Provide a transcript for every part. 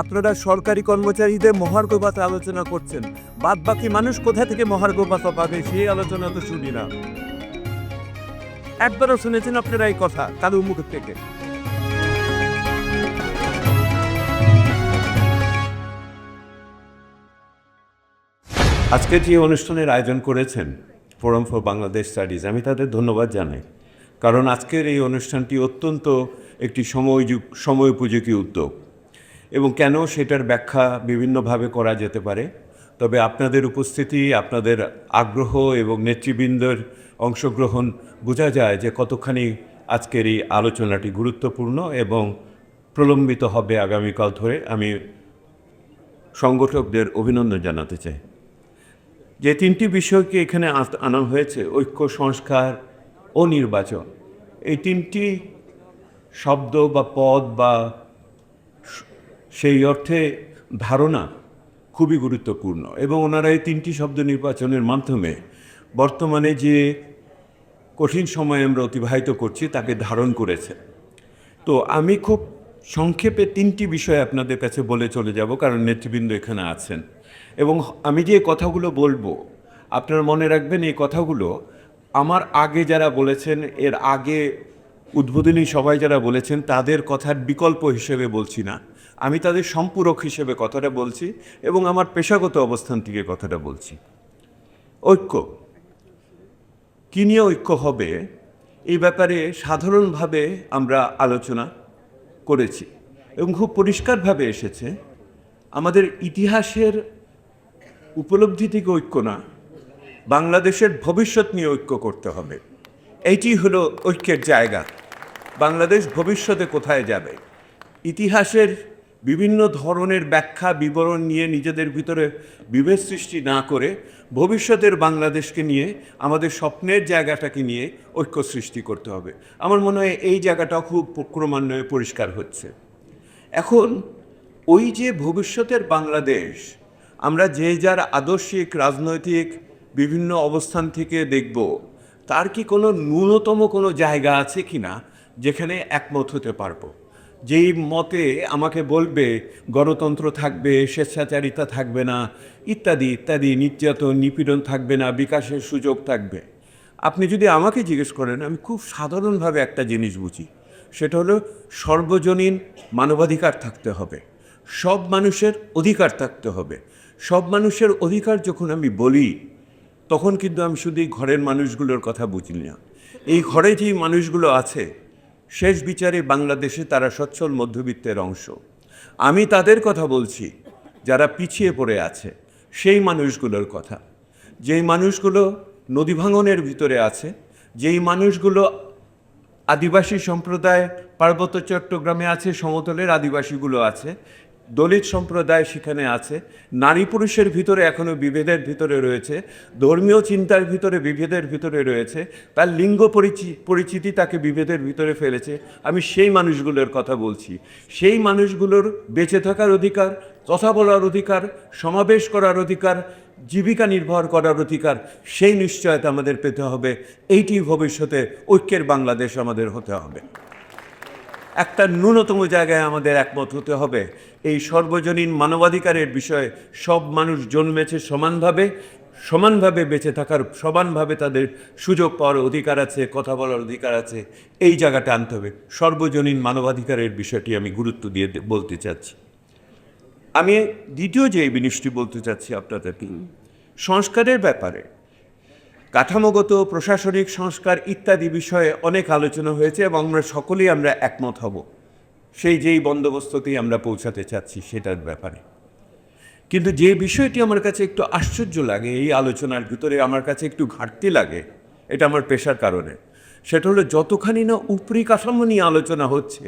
আপনারা সরকারি কর্মচারীদের মহার্ঘ ভাতা আলোচনা করছেন। বাদ বাকি মানুষ কোথা থেকে মহার্ঘ ভাতা পাবে সেই আলোচনা তো শুনি না। একবারও শুনেছেন আপনারা এই কথা কারও মুখ থেকে? আজকে যে অনুষ্ঠানের আয়োজন করেছেন ফোরাম ফর বাংলাদেশ স্টাডিজ, আমি তাদের ধন্যবাদ জানাই। কারণ আজকের এই অনুষ্ঠানটি অত্যন্ত একটি সময় সময় উপযোগী উদ্যোগ। এবং কেন সেটার ব্যাখ্যা বিভিন্নভাবে করা যেতে পারে। তবে আপনাদের উপস্থিতি, আপনাদের আগ্রহ এবং নেতৃবৃন্দের অংশগ্রহণ বোঝা যায় যে কতখানি আজকের এই আলোচনাটি গুরুত্বপূর্ণ এবং প্রলম্বিত হবে আগামীকাল ধরে। আমি সংগঠকদের অভিনন্দন জানাতে চাই। যে তিনটি বিষয়কে এখানে আনা হয়েছে, ঐক্য, সংস্কার ও নির্বাচন, এই তিনটি শব্দ বা পদ বা সেই অর্থে ধারণা খুবই গুরুত্বপূর্ণ এবং ওনারা এই তিনটি শব্দ নির্বাচনের মাধ্যমে বর্তমানে যে কঠিন সময় আমরা অতিবাহিত করছি, তাকে ধারণ করেছে তো আমি খুব সংক্ষেপে তিনটি বিষয় আপনাদের কাছে বলে চলে যাব, কারণ নেতৃবৃন্দ এখানে আছেন। এবং আমি যে কথাগুলো বলব, আপনারা মনে রাখবেন এই কথাগুলো আমার আগে যারা বলেছেন, এর আগে উদ্বোধনী সবাই যারা বলেছেন, তাদের কথার বিকল্প হিসেবে বলছি না। আমি তাদের সম্পূরক হিসেবে কথাটা বলছি এবং আমার পেশাগত অবস্থান থেকে কথাটা বলছি। ঐক্য। কী নিয়ে ঐক্য হবে এই ব্যাপারে সাধারণভাবে আমরা আলোচনা করেছি এবং খুব পরিষ্কারভাবে এসেছে। আমাদের ইতিহাসের উপলব্ধি থেকে ঐক্য না, বাংলাদেশের ভবিষ্যৎ নিয়ে ঐক্য করতে হবে। এইটি হলো ঐক্যের জায়গা। বাংলাদেশ ভবিষ্যতে কোথায় যাবে? ইতিহাসের বিভিন্ন ধরনের ব্যাখ্যা, বিবরণ নিয়ে নিজেদের ভিতরে বিভেদ সৃষ্টি না করে ভবিষ্যতের বাংলাদেশকে নিয়ে, আমাদের স্বপ্নের জায়গাটাকে নিয়ে ঐক্য সৃষ্টি করতে হবে। আমার মনে হয় এই জায়গাটাও খুব ক্রমান্বয়ে পরিষ্কার হচ্ছে। এখন, ওই যে ভবিষ্যতের বাংলাদেশ, আমরা যে যার আদর্শিক, রাজনৈতিক বিভিন্ন অবস্থান থেকে দেখব, তার কি কোনো ন্যূনতম কোনো জায়গা আছে কি না যেখানে একমত হতে পারব? যেই মতে আমাকে বলবে, গণতন্ত্র থাকবে, স্বেচ্ছাচারিতা থাকবে না, ইত্যাদি ইত্যাদি, নির্যাতন, নিপীড়ন থাকবে না, বিকাশের সুযোগ থাকবে। আপনি যদি আমাকে জিজ্ঞেস করেন, আমি খুব সাধারণভাবে একটা জিনিস বুঝি। সেটা হলো সর্বজনীন মানবাধিকার থাকতে হবে। সব মানুষের অধিকার থাকতে হবে। সব মানুষের অধিকার যখন আমি বলি, তখন কিন্তু আমি শুধু ঘরের মানুষগুলোর কথা বুঝি না। এই ঘরে যেই মানুষগুলো আছে শেষ বিচারে বাংলাদেশে তারা সচ্ছল মধ্যবিত্তের অংশ। আমি তাদের কথা বলছি, যারা পিছিয়ে পড়ে আছে, সেই মানুষগুলোর কথা। যেই মানুষগুলো নদী ভাঙনের ভিতরে আছে, যেই মানুষগুলো আদিবাসী সম্প্রদায়, পার্বত্য চট্টগ্রামে আছে, সমতলের আদিবাসীগুলো আছে দলিত সম্প্রদায় সেখানে আছে। নারী পুরুষের ভিতরে এখনও বিভেদের ভিতরে রয়েছে। ধর্মীয় চিন্তার ভিতরে বিভেদের ভিতরে রয়েছে। তার লিঙ্গ পরিচি- পরিচিতি তাকে বিভেদের ভিতরে ফেলেছে। আমি সেই মানুষগুলোর কথা বলছি। সেই মানুষগুলোর বেঁচে থাকার অধিকার, কথা বলার অধিকার, সমাবেশ করার অধিকার, জীবিকা নির্ভর করার অধিকার, সেই নিশ্চয়তা আমাদের পেতে হবে। এইটি ভবিষ্যতে ঐক্যের বাংলাদেশ আমাদের হতে হবে। একটা ন্যূনতম জায়গায় আমাদের একমত হতে হবে। এই সর্বজনীন মানবাধিকারের বিষয়ে সব মানুষ জন্মেছে সমানভাবে সমানভাবে বেঁচে থাকার, সমানভাবে তাদের সুযোগ পাওয়ার অধিকার আছে, কথা বলার অধিকার আছে। এই জায়গাটা আনতে হবে। সর্বজনীন মানবাধিকারের বিষয়টি আমি গুরুত্ব দিয়ে বলতে চাচ্ছি। আমি দ্বিতীয় যে জিনিসটি বলতে চাচ্ছি আপনাদেরকে সংস্কারের ব্যাপারে। কাঠামোগত, প্রশাসনিক সংস্কার ইত্যাদি বিষয়ে অনেক আলোচনা হয়েছে এবং আমরা সকলেই আমরা একমত হব। সেই যেই বন্দোবস্ততেই আমরা পৌঁছাতে চাচ্ছি সেটার ব্যাপারে। কিন্তু যে বিষয়টি আমার কাছে একটু আশ্চর্য লাগে, এই আলোচনার ভিতরে আমার কাছে একটু ঘাটতি লাগে, এটা আমার পেশার কারণে। সেটা হলো যতখানি না উপরি কাঠামো নিয়ে আলোচনা হচ্ছে,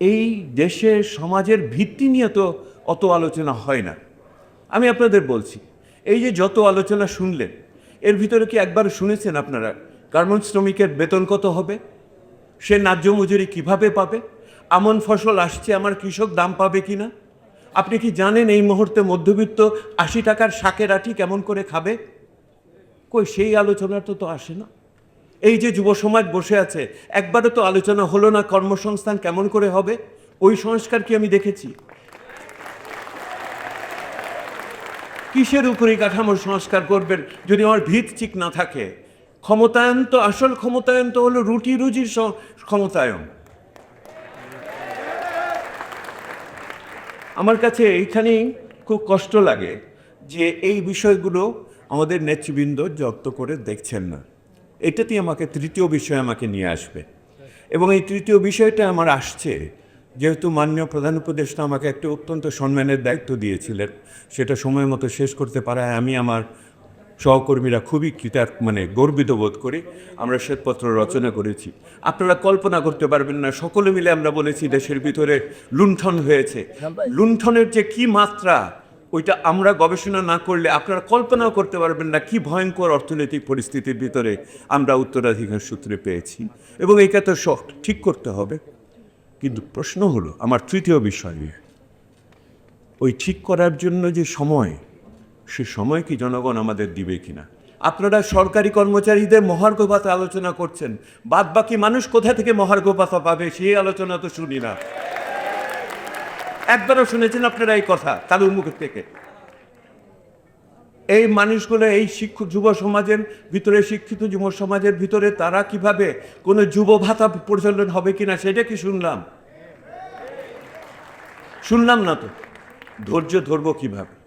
এই দেশের সমাজের ভিত্তি নিয়ে তো অত আলোচনা হয় না। আমি আপনাদের বলছি, এই যে যত আলোচনা শুনলেন, এর ভিতরে কি একবার শুনেছেন আপনারা, গার্মেন্টস শ্রমিকের বেতন কত হবে? সে ন্যায্য মজুরি কীভাবে পাবে? আমন ফসল আসছে, আমার কৃষক দাম পাবে কি না আপনি কি জানেন এই মুহূর্তে মধ্যবিত্ত আশি টাকার শাকের আটি কেমন করে খাবে? কই, সেই আলোচনা তো তো আসে না। এই যে যুব সমাজ বসে আছে, একবারও তো আলোচনা হলো না কর্মসংস্থান কেমন করে হবে? ওই সংস্কার কি আমি দেখেছি? কিসের উপরে কাঠামোর সংস্কার করবেন যদি আমার ভিত ঠিক না থাকে? ক্ষমতায়ন তো, আসল ক্ষমতায়ন তো হলো রুটি রুজির ক্ষমতায়ন। আমার কাছে এইখানেই খুব কষ্ট লাগে যে এই বিষয়গুলো আমাদের নেতৃবৃন্দ যত্ন করে দেখছেন না। এটাতেই আমাকে, তৃতীয় বিষয় আমাকে নিয়ে আসবে। এবং এই তৃতীয় বিষয়টা আমার আসছে, যেহেতু মাননীয় প্রধান উপদেষ্টা আমাকে একটা অত্যন্ত সম্মানের দায়িত্ব দিয়েছিলেন, সেটা সময় মতো শেষ করতে পারায় আমি আমার সহকর্মীরা খুবই কৃতার মানে গর্বিত বোধ করি আমরা শ্বেতপত্র রচনা করেছি। আপনারা কল্পনা করতে পারবেন না সকলে মিলে আমরা বলেছি দেশের ভিতরে লুণ্ঠন হয়েছে। লুণ্ঠনের যে কি মাত্রা ওইটা আমরা গবেষণা না করলে আপনারা কল্পনাও করতে পারবেন না কি ভয়ঙ্কর অর্থনৈতিক পরিস্থিতির ভিতরে আমরা উত্তরাধিকার সূত্রে পেয়েছি। এবং এইটা তো সব ঠিক করতে হবে। কিন্তু প্রশ্ন হলো আমার তৃতীয় বিষয় ওই ঠিক করার জন্য যে সময় সে সময় কি জনগণ আমাদের দিবে কিনা? আপনারা সরকারি কর্মচারীদের মহার্ঘ ভাতা আলোচনা করছেন। বাদ বাকি মানুষ কোথা থেকে মহার্ঘ ভাতা পাবে সেই আলোচনা তো শুনি না। একবারও শুনেছেন আপনারা এই কথা কালুর মুখ থেকে? এই মানুষগুলো, এই শিক্ষক যুব সমাজের ভিতরে, শিক্ষিত যুব সমাজের ভিতরে তারা কীভাবে কোনো যুব ভাতা প্রচলন হবে কিনা সেটা কি শুনলাম? শুনলাম না তো। ধৈর্য ধরবো কীভাবে?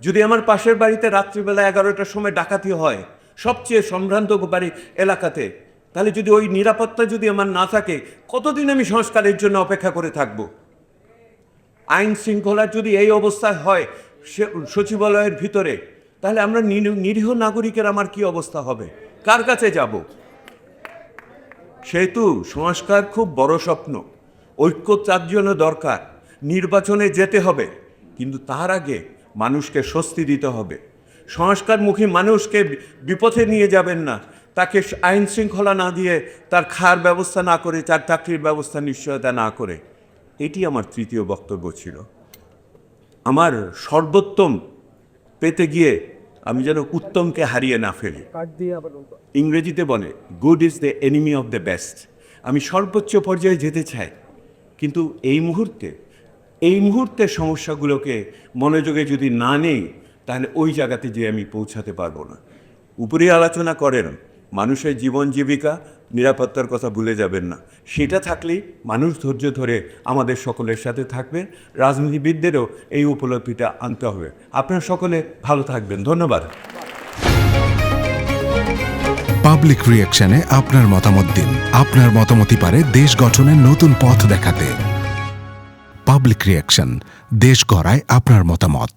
যদি আমার পাশের বাড়িতে রাত্রিবেলা এগারোটার সময় ডাকাতি হয়, সবচেয়ে সম্ভ্রান্ত বাড়ি এলাকাতে, তাহলে যদি ওই নিরাপত্তা যদি আমার না থাকে, কতদিন আমি সংস্কারের জন্য অপেক্ষা করে থাকব? আইন শৃঙ্খলা যদি এই অবস্থায় হয়, সে- সচিবালয়ের ভিতরে, তাহলে আমরা নির- নিরীহ নাগরিকের আমার কি অবস্থা হবে? কার কাছে যাব? সেহেতু সংস্কার খুব বড় স্বপ্ন। ঐক্য তার জন্য দরকার। নির্বাচনে যেতে হবে। কিন্তু তার আগে মানুষকে স্বস্তি দিতে হবে। সংস্কারমুখী মানুষকে বিপথে নিয়ে যাবেন না। তাকে আইন শৃঙ্খলা না দিয়ে তার খাওয়ার ব্যবস্থা না করে তার চাকরির ব্যবস্থা নিশ্চয়তা না করে। এটি আমার তৃতীয় বক্তব্য ছিল। আমার সর্বোত্তম পেতে গিয়ে আমি যেন উত্তমকে হারিয়ে না ফেলি। ইংরেজিতে বলে good is the enemy of the best. আমি সর্বোচ্চ পর্যায়ে যেতে চাই। কিন্তু এই মুহূর্তে এই মুহূর্তের সমস্যাগুলোকে মনোযোগে যদি না নেই, তাহলে ওই জায়গাতে যে আমি পৌঁছাতে পারব না। উপরে আলোচনা করেন, মানুষের জীবন জীবিকা, নিরাপত্তার কথা ভুলে যাবেন না। সেটা থাকলেই মানুষ ধৈর্য ধরে আমাদের সকলের সাথে থাকবে রাজনীতিবিদদেরও এই উপলব্ধিটা আনতে হবে। আপনারা সকলে ভালো থাকবেন। ধন্যবাদ। পাবলিক রিয়াকশনে আপনার মতামত দিন। আপনার মতামতই পারে দেশ গঠনের নতুন পথ দেখাতে। পাবলিক রিয়াকশন দেশ গড়ায় আপনার মতামত।